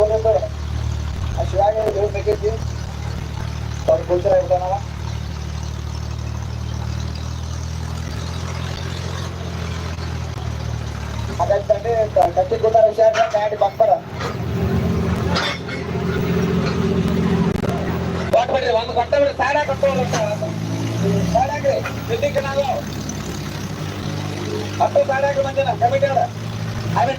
ಆ ಶಿವಾಗೆ ದೇವ್ರ ಬೇಕೈತಿ ಅವ್ರು ಕೂತಾರ ಹುಷಾರ ಗಾಡಿ ಬಂಪರ ಕೊಟ್ಟು ಬಿಡ್ರಿ ಒಂದು ಕೊಟ್ಟ ಬಿಡ್ರಿ ಸಾಡ ಕೊಟ್ಟು ಸಾಡಾಗ್ರಿ ಸಿದ್ದಿಕ್ಕೆ ನಾವು ಹತ್ತು ಸಾಡಾಗ್ರಿ ಮಂದಿನ ಕಮಿಟಿ ಅವ್ರ. ಆಮೇಲೆ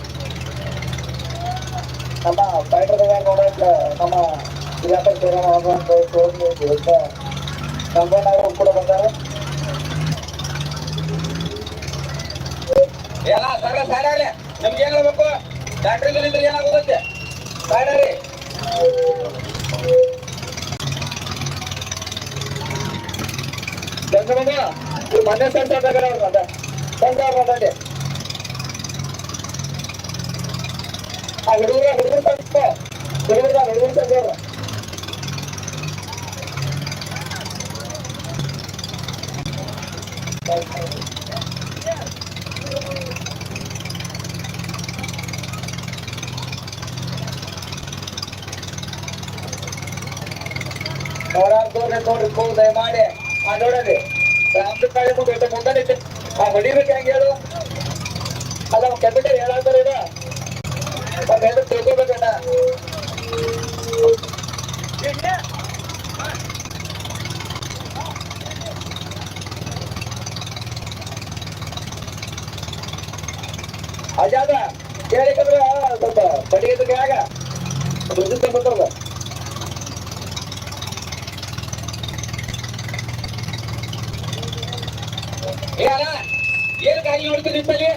ಫೈಟರ್ದಾಗ ನಮ್ಮ ಅಂತ ಸಂಪೂರ್ಣ ಕೂಡ ಬಂದಾರೆ ಎಲ್ಲ ಸರ ಸಾಡಾಗ್ಲಿ ನಮ್ಗೆ ಏನ್ ಹೇಳ್ಬೇಕು? ಡಾಕ್ಟ್ರ್ ಇದ್ರೆ ಸಾಡಾರಿ ಗಂಗಮ್ಮ ಇವ್ರು ಮೊನ್ನೆ ತಗೊಂಡ್ರೆ ಅವ್ರು ಅದ ಸೆನ್ಸರ್ ಮಾತಾಡಿ ಆ ಹುಡುಗರ, ಹುಡುಗರು ತಂದ ಹುಡುಗರ ಹುಡುಗರು ತಂದವ್ರ ನೂರಾರು ತೋರ್ನೆ ನೋಡ್ರಿ ಕೂಲ್ ದಯಮಾಡಿ ಆ ನೋಡಲಿ ರಾಮ್ದು ಕಾಳಿ ಮುಂದೆ ಮುಂದೆ ನಿಂತು ಆ ಹೊಡಿಬೇಕು ಹೆಂಗೆ ಹೇಳು ಅಲ್ಲ ಅವ್ನು ಕೆಟ್ಟ ಅಜಾದ ಕೇಳಿಕಂದ್ರ ಸ್ವಲ್ಪ ಕಟ್ಟಿಗೆ ಕೆಳಗ ಬಂದ್ರಲ್ಲ. ಏ ಏನ್ ಗಾಡಿ ನೋಡ್ತೀನಿ ನಿಮ್ಮಲ್ಲಿ?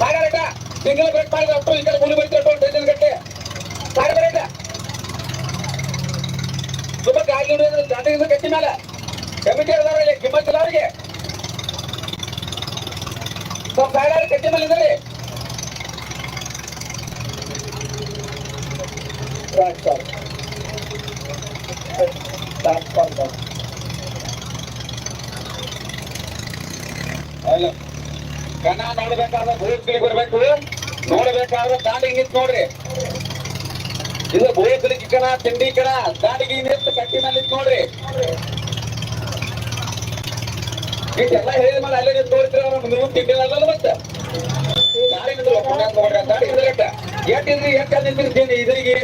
ಸಾಗರಟ ತಿಂಗಳ ಬ್ರೇಕ್ ಮಾಡಿದ ಅಷ್ಟು ಈ ಕಡೆ ಮುಳಿ ಬರ್ತಿರ್ತಾರೆ ಡಜನ್ ಗಟ್ಟೆ ಸಾಗರಟ ತುಂಬ ಗಾಡಿ ನೋಡಿದ್ರೆ ದಾಟಿಗೆ ಕಟ್ಟಿ ಮೇಲೆ. ಕಮಿಟಿ ಅದಾರಲ್ಲಿ ಕಿಮ್ಮತ್ತಿಲ್ಲ ಅವರಿಗೆ. ಸ್ವಲ್ಪ ಸಾಗರ ಕಟ್ಟಿ ಮೇಲೆ ಇದ್ರಿ ಟ್ರಾನ್ಸ್ಫರ್ ಟ್ರಾನ್ಸ್ಫರ್ ಅಲ್ಲ ಕಣ ನೋಡ್ಬೇಕಾದ್ರೆ ಭೂತ್ಗಳಿಗೆ ಬರ್ಬೇಕು ನೋಡ್ಬೇಕಾದ್ರೆ ದಾಂಡಿಗೆ ನಿಂತು ನೋಡ್ರಿ ಇದು ಭೂತ್ಲಿಕ್ಕೆ ಕಣ ತಿಂಡಿ ಕಣ ದಾಂಡಿಗೆ ನಿಂತು ಕಟ್ಟಿನಲ್ಲಿ ನಿಂತು ನೋಡ್ರಿ ಇಷ್ಟೆಲ್ಲ ಹೇಳಿದ ಮೇಲೆ ಅಲ್ಲೇ ನಿಂತು ನೋಡ್ತೀರ ನೀವು ತಿಂಡಿ ಅಲ್ಲಲ್ಲ ಮತ್ತೆ ದಾರಿ ನಿಂತು ನೋಡ್ರಿ ದಾಡಿ ನಿಂದ್ರಕ್ಕ. ಎಷ್ಟ್ ಇದ್ರಿ ಎಷ್ಟ್ ನಿಂತಿರಿ ಇದ್ರಿಗೆ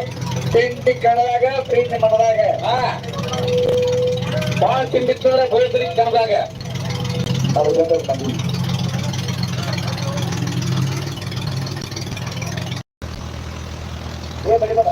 ತಿಂಡಿ ಕಣದಾಗ ಪ್ರೀತಿ ಮನದಾಗ ಹಾ ಭಾಳ ತಿಂದಿತ್ತಂದ್ರೆ ಭೂತ್ಲಿಕ್ಕೆ ಕಣದಾಗ ಅವ್ರು ಬಂದು ಏ ಬಡಿ ಬೇಡ